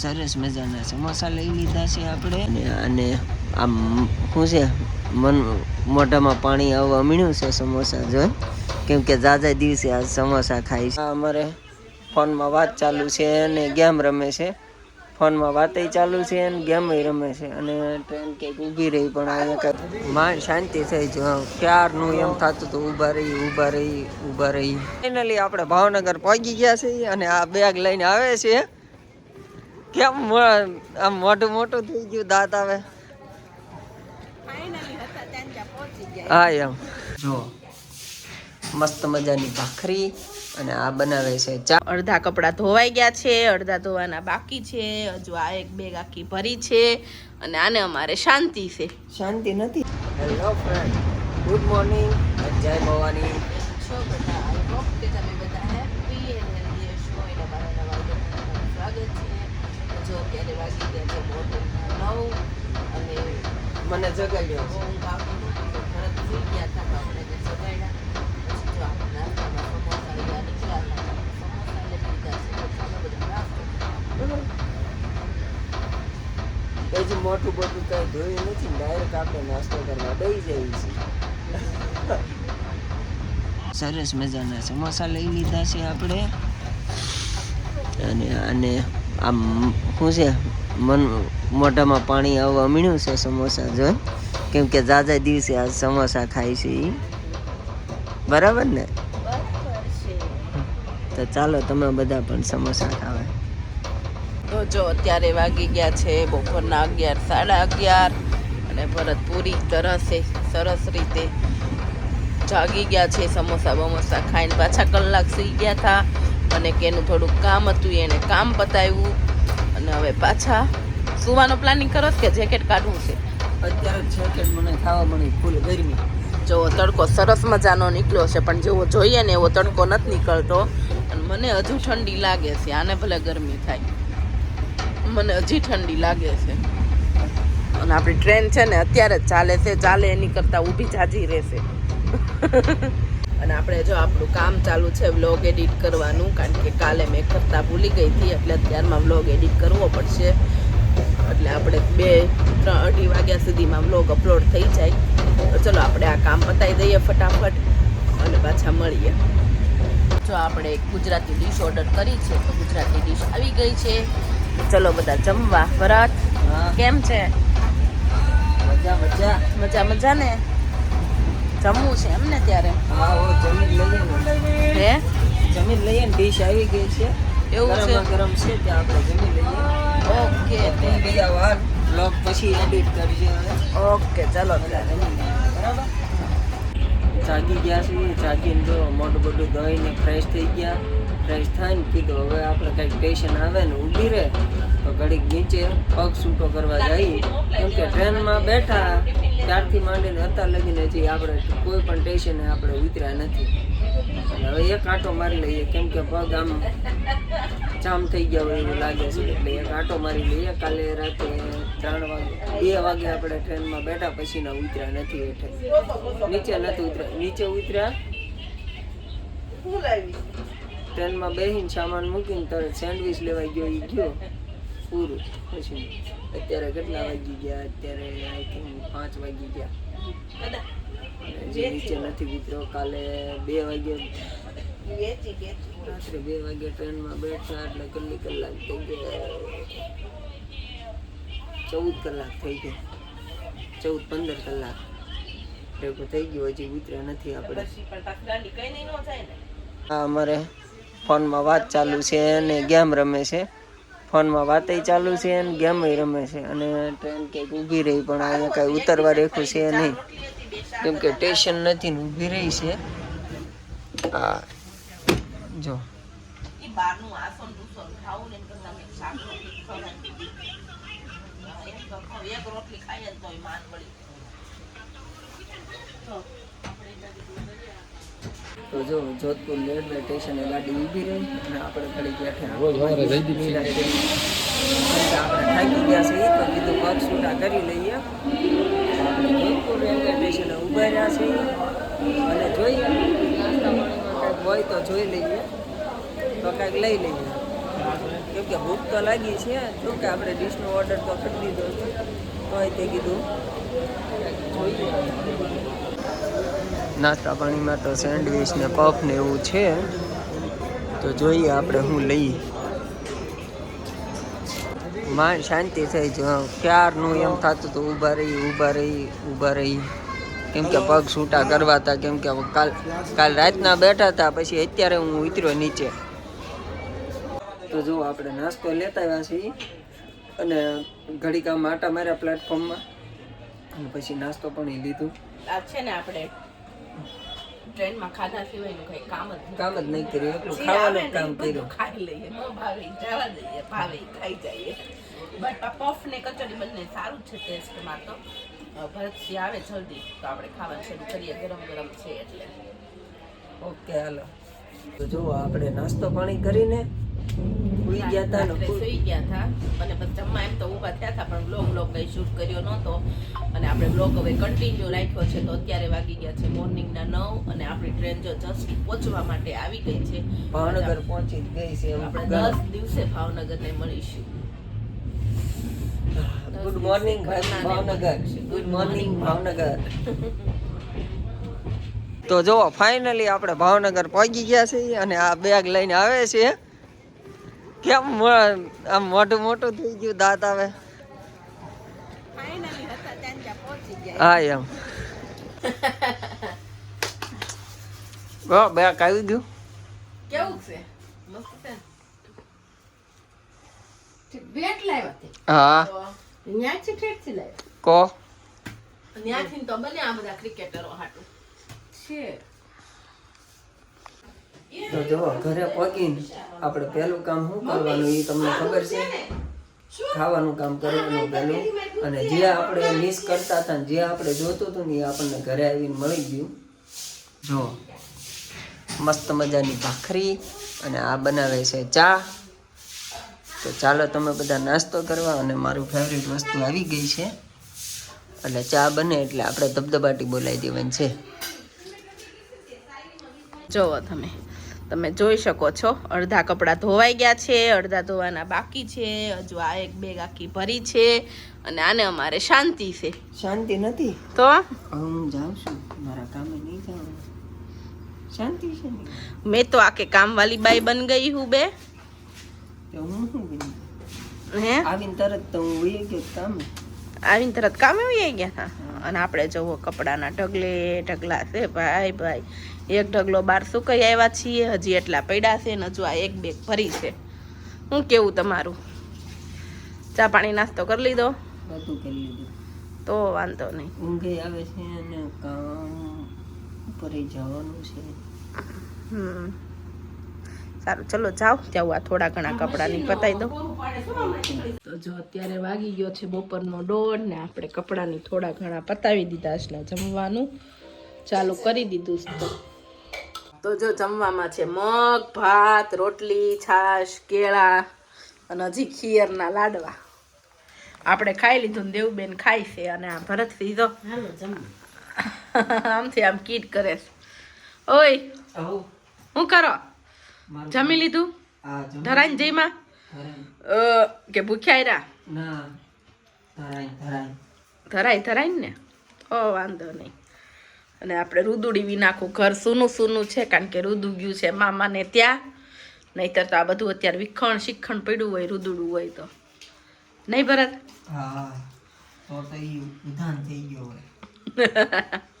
સરસ મજાના સમોસા લઈ લીધા છે આપણે. અને આમ શું છે, મન મોઢામાં પાણી આવવા મીણ્યું છે સમોસા જોઈ કેમ કે જાજા દિવસે આ સમોસા ખાય છે. અમારે ફોનમાં વાત ચાલુ છે અને ગેમ રમે છે. ફોનમાં વાતય ચાલુ છે અને ગેમ રમે છે. અને ટ્રેન કંઈક ઊભી રહી પણ અહીંયા માં શાંતિ થઈ જો. ક્યારનું એમ થતું હતું ઊભા રહી ઊભા રહી ઊભા રહી. ફાઇનલી આપણે ભાવનગર પહોંચી ગયા છીએ અને આ બેગ લઈને આવે છે. કેમ આમ મોઢું મોટું થઈ ગયું દાંત આવે? હા એમ. જો મસ્ત મજાની ભાખરી અને આ બનાવે છે ચા. અડધા કપડાં ધોવાઈ ગયા છે અડધા ધોવાના બાકી છે હજુ આ એક બેગ આખી ભરી છે અને આને અમારે શાંતિ છે. શાંતિ નથી. હેલો ફ્રેન્ડ ગુડ મોર્નિંગ જય ભવાની. છો બધા. આઈ હોપ કે તમે બધા હેપી એન્ડ હેલ્ધી છો એના બારે નવા સ્વાગત છે. જો અત્યારે વાગી ગયા છે મોટું નવ અને મને જગાડ્યો બહુ તો તરત સુઈ ગયા હતા બાપુને આપણે જગાડ્યા. પછી જો આપણે નાસ્તામાં સમોસા નીકળ્યા સમોસા લઈ લીધા છે. બધા નાસ્તો હજી મોટું મોટું કઈ ધોયું નથી ડાયરેક્ટ આપણે નાસ્તો કરવા દઈ જઈએ છીએ. સરસ મજાના સમોસા લઈ લીધા છે આપણે. અને અને આમ, શું છે, મન મોઢામાં પાણી આવવા મીણ્યું છે સમોસા જોઈ. કેમ કે જાજા દિવસે આ સમોસા ખાય છે એ બરાબર ને? તો ચાલો, તમે બધા પણ સમોસા ખાવા. તો જો, અત્યારે વાગી ગયા છે બપોરના અગિયાર, સાડા અગિયાર, અને ભરત પૂરી તરસે સરસ રીતે જાગી ગયા છે સમોસા બમોસા ખાઈને. પાછા કલાક સુઈ ગયા હતા. અને કે એનું થોડુંક કામ હતું એને કામ પતાવ્યું. અને હવે પાછા સુવાનો પ્લાનિંગ કરો કે જેકેટ કાઢવું છે? અત્યારે જેકેટ મને ખાવા મળી ફૂલ ગરમી. જો તડકો સરસ મજાનો નીકળ્યો છે પણ જેવો જોઈએ ને એવો તડકો નથી નીકળતો. અને મને હજુ ઠંડી લાગે છે આને ભલે ગરમી થાય. મને હજી ઠંડી લાગે છે. અને આપણી ટ્રેન છે ને અત્યારે જ ચાલે છે ચાલે એની કરતાં ઊભી જાજી રહેશે. અને આપણે જો આપણું કામ ચાલુ છે વ્લોગ એડિટ કરવાનું કારણ કે કાલે મેં કરતા ભૂલી ગઈ હતી એટલે અત્યારમાં વ્લોગ એડિટ કરવો પડશે. એટલે આપણે બે ત્રણ અઢી વાગ્યા સુધીમાં વ્લોગ અપલોડ થઈ જાય. તો ચલો આપણે આ કામ પતાવી દઈએ ફટાફટ અને પાછા મળીએ. જો આપણે એક ગુજરાતી ડીશ ઓર્ડર કરી છે તો ગુજરાતી ડીશ આવી ગઈ છે. ચલો બધા જમવા. ભરત કેમ છે? મજા મજા. મજા મજા ને જમવું છે એમ ને ત્યારે. હા જમીન લઈએ ને. ડીશ આવી ગઈ છે. એવું છે? ગરમ છે ત્યાં આપણે જમી લઈએ. ઓકે. તે ગયા વાર બ્લોગ પછી એડિટ કરજે ઓકે ચાલો. ત્યારે બરાબર? જાગી ગયા છીએ જાગીને જો મોટું બધું ધોઈને ફ્રેશ થઈ ગયા. ફ્રેશ થઈને કીધું, હવે આપણે કંઈક સ્ટેશન આવે ને ઊભી રહે, તો ઘડીક નીચે પગ છૂટો કરવા જઈએ. કેમ કે ટ્રેનમાં બેઠા ત્યારથી માંડીને અત્યાર લગીને હજી આપણે કોઈ પણ સ્ટેશને આપણે ઉતર્યા નથી. હવે એક આંટો મારી લઈએ, કેમ કે પગ આમ જામ થઈ ગયા હોય એવું લાગે છે. એટલે એક આંટો મારી લઈએ, કાલે રાતે ત્રણ વાગે, બે વાગે આપણે ટ્રેનમાં બેઠા પછીના ઉતર્યા નથી એટલે નીચે નથી ઉતર્યા. નીચે ઉતર્યા? ટ્રેનમાં બેસીને સામાન મૂકીને તરત સેન્ડવિચ લેવાઈ ગયો એ ગયો. પૂરું. પછી અત્યારે કેટલા વાગી ગયા? અત્યારે આઈ થિંક પાંચ વાગી ગયા. જે નીચે નથી ઉતર્યો કાલે બે વાગે રાત્રે બે વાગે ટ્રેનમાં બેઠા એટલે કેટલી કલાક થઈ ગયા ચૌદ કલાક થઈ ગઈ. ચૌદ પંદર કલાક. ભેગું થઈ ગયું હજી ઉતર્યા નથી આપણે. હા અમારે ફોનમાં વાત ચાલુ છે અને ગેમ રમે છે. ફોનમાં વાતય ચાલુ છે અને ગેમય રમે છે. અને ટ્રેન કંઈક ઊભી રહી પણ અહીંયા કાંઈ ઉતરવા રેખું છે નહીં. કેમ કે સ્ટેશન નથી ને ઊભી રહી છે. હા જો. રોટલી તો ખાઈએ ને માન વળી. તો જો જોધપુર રેલવે સ્ટેશને ગાડી ઊભી રહી અને આપણે ઘડી બેઠા આપણે થાકી ગયા છીએ તો કીધું પગ છૂટા કરી લઈએ. આપણે જોધપુર રેલવે સ્ટેશને ઊભા રહ્યા છીએ. અને જોઈએ કંઈક હોય તો જોઈ લઈએ. તો કંઈક લઈ લઈએ. કેમ કે ભૂખ તો લાગી છે. તો કે આપણે ડીશનો ઓર્ડર તો કરી દીધો છે. તોય તે કીધું જોઈએ નાસ્તા પાણીમાં તો સેન્ડવિચ ને પફ ને એવું છે. તો જોઈએ આપણે હું લઈ. માં શાંતિ થઈ જો ક્યારનું એમ થતું હતું ઊભા રહી ઊભા રહી ઊભા રહી. કેમ કે પગ છૂટા કરવા હતા કેમ કે કાલ કાલ રાતના બેઠા હતા પછી અત્યારે હું ઉતર્યો નીચે. તો જો આપણે નાસ્તો લેતા આવ્યા છીએ અને ઘડીકા માટા માર્યા પ્લેટફોર્મમાં અને પછી નાસ્તો પણ લીધું. છે ને આપણે ટ્રેનમાં ખાધા સિવાયનું કઈ કામ જ કામ જ નહીં કર્યું. એટલું ખાવાનું કામ કર્યું. ખાઈ લઈએ. ન ભાવે જવા દઈએ ભાવે ખાઈ જઈએ. બટ આ પફ ને કચોરી બંને સારું છે ટેસ્ટમાં તો. ભરતસિંહ આવે જલ્દી તો આપણે ખાવાનું શરૂ કરીએ. ગરમ ગરમ છે એટલે. ઓકે હાલો. તો જો આપણે નાસ્તો પાણી કરીને સુઈ ગયા હતા સુઈ ગયા હતા અને પછી જમવા એમ તો ઊભા થયા હતા પણ બ્લોગ બ્લોગ કઈ શૂટ કર્યો નહોતો. અને આપણે બ્લોગ હવે કન્ટિન્યુ રાખ્યો છે તો અત્યારે વાગી ગયા છે મોર્નિંગના નવ અને આપણી ટ્રેન જો જસ્ટ પહોંચવા માટે આવી ગઈ છે. ભાવનગર પહોંચી ગઈ છે આપણે દસ દિવસે ભાવનગરને મળીશું. Good morning Bhavnagar. Good morning Bhavnagar. તો જો ફાઇનલી આપણે ભાવનગર પહોંચી ગયા છીએ અને આ બેગ લઈને આવે છે કેમ આમ મોટું મોટું થઈ ગયું દાંત આવે હા એમ. બે આવી ગયું. કેવું છે? બેટ લાવ્યા હા. ન્યાથી કો? ત્યાંથી તો બને આ બધા ક્રિકેટરો હાટું. છે. તો જો, ઘરે પહોંચીને આપણે પહેલું કામ શું કરવાનું એ તમને ખબર છે? ખાવાનું કામ કરવાનું પહેલું. અને જે આપણે મિસ કરતા હતા જે આપણે જોતું હતું ને, એ આપણને ઘરે આવીને મળી ગયું. જો, મસ્ત મજાની ભાખરી અને આ બનાવે છે ચા. તો ચાલો તમે બધા નાસ્તો કરવા અને મારું ફેવરિટ વસ્તુ આવી ગઈ છે. એટલે ચા બને એટલે આપણે ધબધબાટી બોલાવી દેવાની છે. જોવો તમે. તમે જોઈ શકો છો. અડધા કપડાં ધોવાઈ ગયા છે અડધા ધોવાના બાકી છે. હજુ આ એક બેગ આખી ભરી છે અને આને અમારે શાંતિ છે. શાંતિ નથી? તો? હું જાઉં છું. મારા કામે નહીં જાઉં શાંતિ છે મેં તો આકે કામવાળી બાઈ બન ગઈ હું બે. હું શું બની? હે? આવીને તરત તો હું વહી ગયો કામે. આવીને તરત કામે વહી ગયા અને આપણે જોવો કપડાના ઢગલે ઢગલા છે. ભાઈ ભાઈ. એક ઢગલો બહાર સુકાઈ આવ્યા છીએ હજી એટલા પડ્યા છે ને હજુ આ એક બેગ ભરી છે. હું કેવું તમારું? ચા પાણી નાસ્તો કરી લીધો? બધું કરી લીધું. તો વાંધો નહીં. ઊંઘે આવે છે અને ઉપર જવાનું છે. હમ. સારું ચલો જાઓ. ત્યાં આ થોડા ઘણા કપડાની પતાવી દો તો જો અત્યારે વાગી ગયો છે બપોરનો દોઢ ને આપણે કપડાની થોડા ઘણા પતાવી દીધા છે ને જમવાનું. ચાલુ કરી દીધું છે. તો જો જમવામાં છે મગ ભાત રોટલી છાશ કેળા અને હજી ખીરના લાડવા. આપણે ખાઈ લીધું ને દેવબેન ખાય છે અને આ ભરત સીધો આમથી આમ કીટ કરે છે. ઓય હું કરો? જમી લીધું? આ ધરાઈને જઈમાં. કે ભૂખ્યા રહ્યા? ધરાય ધરાય ને? ઓ વાંધો નહીં. અને આપણે રૂદુડી વિનાખું ઘર સૂનું સૂનું છે કારણ કે રૂદુ ગયું છે મામાને ત્યાં. નહીતર તો આ બધું અત્યારે વિખણ શિખણ પડ્યું હોય રૂદુડું હોય તો. નહીં ભરત? હા તો થઈ ગયો હોય.